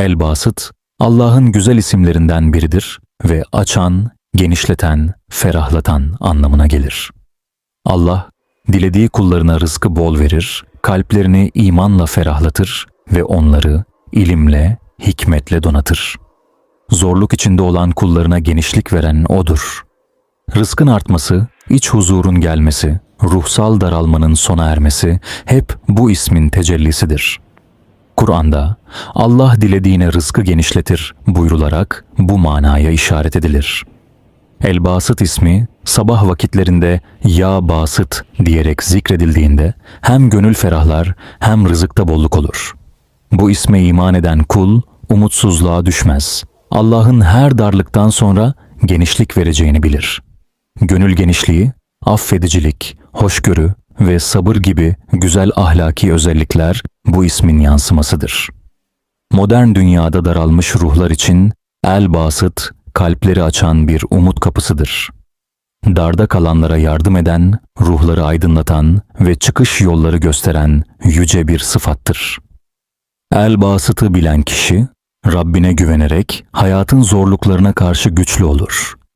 El Basıt, Allah'ın güzel isimlerinden biridir ve açan, genişleten, ferahlatan anlamına gelir. Allah, dilediği kullarına rızkı bol verir, kalplerini imanla ferahlatır ve onları ilimle, hikmetle donatır. Zorluk içinde olan kullarına genişlik veren O'dur. Rızkın artması, iç huzurun gelmesi, ruhsal daralmanın sona ermesi hep bu ismin tecellisidir. Kur'an'da Allah dilediğine rızkı genişletir buyrularak bu manaya işaret edilir. El Basıt ismi sabah vakitlerinde Ya Basıt diyerek zikredildiğinde hem gönül ferahlar hem rızıkta bolluk olur. Bu isme iman eden kul umutsuzluğa düşmez. Allah'ın her darlıktan sonra genişlik vereceğini bilir. Gönül genişliği, affedicilik, hoşgörü ve sabır gibi güzel ahlaki özellikler bu ismin yansımasıdır. Modern dünyada daralmış ruhlar için el basıt, kalpleri açan bir umut kapısıdır. Darda kalanlara yardım eden, ruhları aydınlatan ve çıkış yolları gösteren yüce bir sıfattır. El basıtı bilen kişi, Rabbine güvenerek hayatın zorluklarına karşı güçlü olur.